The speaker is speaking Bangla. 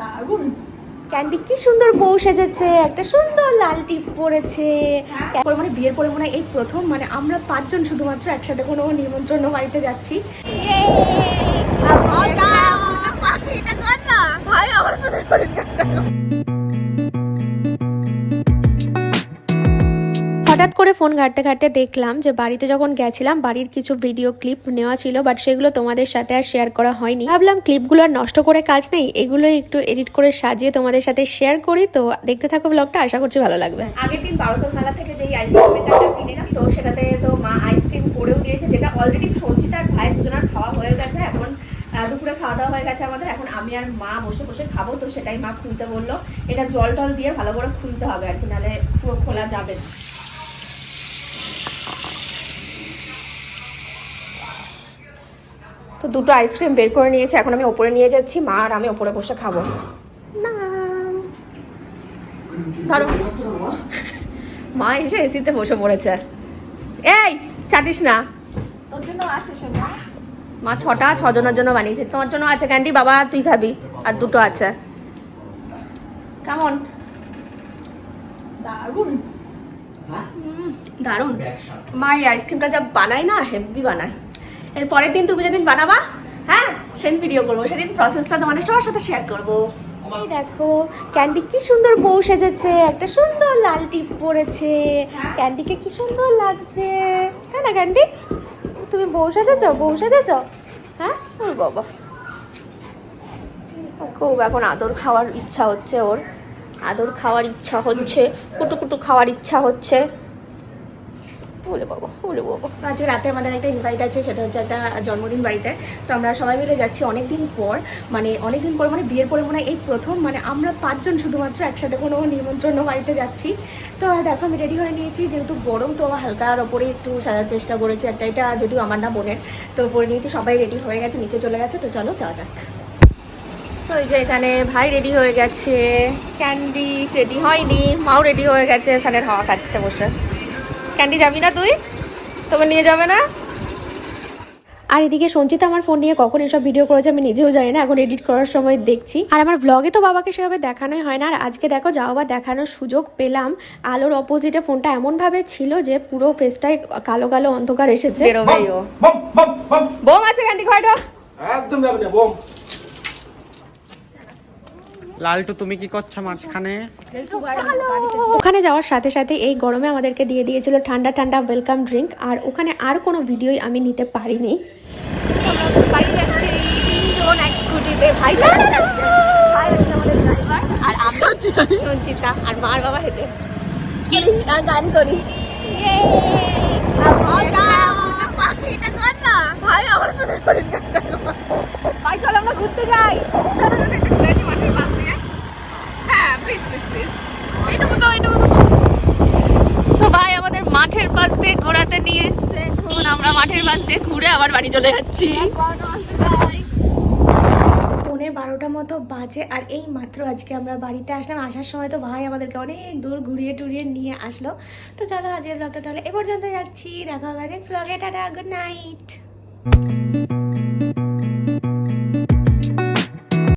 দারুণ। ক্যান্ডি কি সুন্দর বউ সেজেছে একটা সুন্দর লাল টিপ পরেছে। তারপর মানে বিয়ের পরে মনে হয় এই প্রথম মানে আমরা পাঁচজন শুধুমাত্র একসাথে কোনো নিমন্ত্রণ বাড়িতে যাচ্ছি। হঠাৎ করে ফোন ঘাঁটতে ঘাঁটতে দেখলাম যে বাড়িতে যখন গেছিলাম, বাড়ির কিছু ভিডিও ক্লিপ নেওয়া ছিল বাট সেগুলো তোমাদের সাথে আর শেয়ার করা হয়নি। ভাবলাম ক্লিপগুলো আর নষ্ট করে কাজ নেই এগুলো একটু এডিট করে সাজিয়ে তোমাদের সাথে শেয়ার করি। তো দেখতে থাকো ব্লগটা আশা করছি ভালো লাগবে। আগের দিন বারোতর মেলা থেকে যেই আইসক্রিম মেকারটা কিনেছি তো সেটাতে তো মা আইসক্রিম করেও দিয়েছে, যেটা অলরেডি সঞ্চিতা আর ভাইয়ের দুজনের খাওয়া হয়ে গেছে। এখন দুপুরে খাওয়া দাওয়া হয়ে গেছে আমাদের। এখন আমি আর মা বসে বসে খাব, তো সেটাই মা খুলতে বলল। এটা জল টল দিয়ে ভালো করে খুলতে হবে আর কি, নাহলে খোলা যাবে না। তো দুটো আইসক্রিম বের করে নিয়েছে এখন আমি ওপরে নিয়ে যাচ্ছি মা আর আমি ওপরে বসে খাব। না। ধরো। মা এসে এসিতে বসে পড়েছে। এই চাটিস না। তোর জন্য আছে শোনা মা ছটা ছজনের জন্য বানিয়েছে। তোমার জন্য আছে ক্যান্ডি বাবা তুই খাবি। আর দুটো আছে। কেমন? দারুণ। দারুণ। মা এই আইসক্রিমটা যা বানায় না হেভি বানায়। এর পরের দিন তুমি যেদিন বানাবা হ্যাঁ সেদিন ভিডিও করব। সেদিন প্রসেসটা তোমাদের সবার সাথে শেয়ার করব। এই দেখো ক্যান্ডি কি সুন্দর বউ সেজেছে, একটা সুন্দর লাল টিপ পরেছে। ক্যান্ডিকে কি সুন্দর লাগছে। তাই না ক্যান্ডি তুমি বউ সেজেছ বউ সেজেছ? হ্যাঁ? ওর বাবা। খুব এখন আদর খাওয়ার ইচ্ছা হচ্ছে ওর। আদর খাওয়ার ইচ্ছা হচ্ছে কুটু কুটু খাওয়ার ইচ্ছা হচ্ছে। আজকে রাতে আমাদের একটা ইনভাইট আছে, সেটা হচ্ছে একটা জন্মদিন বাড়িতে। তো আমরা সবাই মিলে যাচ্ছি অনেক দিন পর মানে অনেক দিন পর মানে বিয়ের পরে মনে এই প্রথম মানে আমরা পাঁচজন শুধুমাত্র একসাথে কোনো নিমন্ত্রণ বাড়িতে যাচ্ছি। তো দেখো, আমি রেডি হয়ে নিয়েছি, যেহেতু গরম, তো হালকার ওপরে একটু সাজার চেষ্টা করেছি একটা, এটা যদিও আমার না বোনের। তো পরে নিয়েছি, সবাই রেডি হয়ে গেছে, নিচে চলে গেছে, তো চলো যাওয়া যাক। তো এই যে এখানে ভাই রেডি হয়ে গেছে ক্যান্ডি রেডি হয়নি, মাও রেডি হয়ে গেছে ফ্যানের হাওয়া খাচ্ছে বসে। ক্যান্ডি যাবি না তুই? তোকে নিয়ে যাবে না? আর এদিকে সঞ্চিতা আমার ফোন নিয়ে কখন এসব ভিডিও করেছে আমি নিজেও জানি না এখন এডিট করার সময় দেখছি। আর আমার ব্লগে তো বাবাকে সেভাবে দেখানোই হয় না আর আজকে দেখো যাও বা দেখানোর সুযোগ পেলাম। আলোর অপোজিটে ফোনটা এমনভাবে ছিল যে পুরো ফেসটায় কালো কালো অন্ধকার এসেছে। বম বম বম বোম। আছে ক্যান্ডি ঘরে একদম যাবে না বম। লালটু তুমি কি করছ মাঝখানে? ওখানে যাওয়ার সাথে সাথে এই গরমে আমাদেরকে দিয়ে দিয়েছিল ঠান্ডা ঠান্ডা ওয়েলকাম ড্রিঙ্ক আর ওখানে আর কোনো ভিডিওই আমি নিতে পারিনি। বাড়ি যাচ্ছি তিনজন এক স্কুটিতে ভাই যাচ্ছে ভাই হচ্ছে আমাদের ড্রাইভার আর আমি সঞ্চিতা আর মার বাবা হেঁটে আর গান করি ভাই আমার সাথে করে গানটা কর। ভাই চল আমরা ঘুরতে যাই চলো, চলো, একটু ঘুরে আসি মাঠের পাশ দিয়ে। হ্যাঁ, please, please, please। এইটুকু তো, এইটুকু তো। তো ভাই আমাদের মাঠের পাশ ঘোরাতে নিয়ে এসছে। এখন আমরা মাঠের মাঝে ঘুরে আবার বাড়ি চলে যাচ্ছি। বারোটা মতো বাজে আর এই মাত্র আজকে আমরা বাড়িতে আসলাম। আসার সময় তো ভাই আমাদেরকে অনেক দূর ঘুরিয়ে টুরিয়ে নিয়ে আসলো। তো চলো আজকের ব্লগটা তাহলে এ পর্যন্তই রাখছি। দেখা হবে নেক্সট ব্লগে টাটা গুড নাইট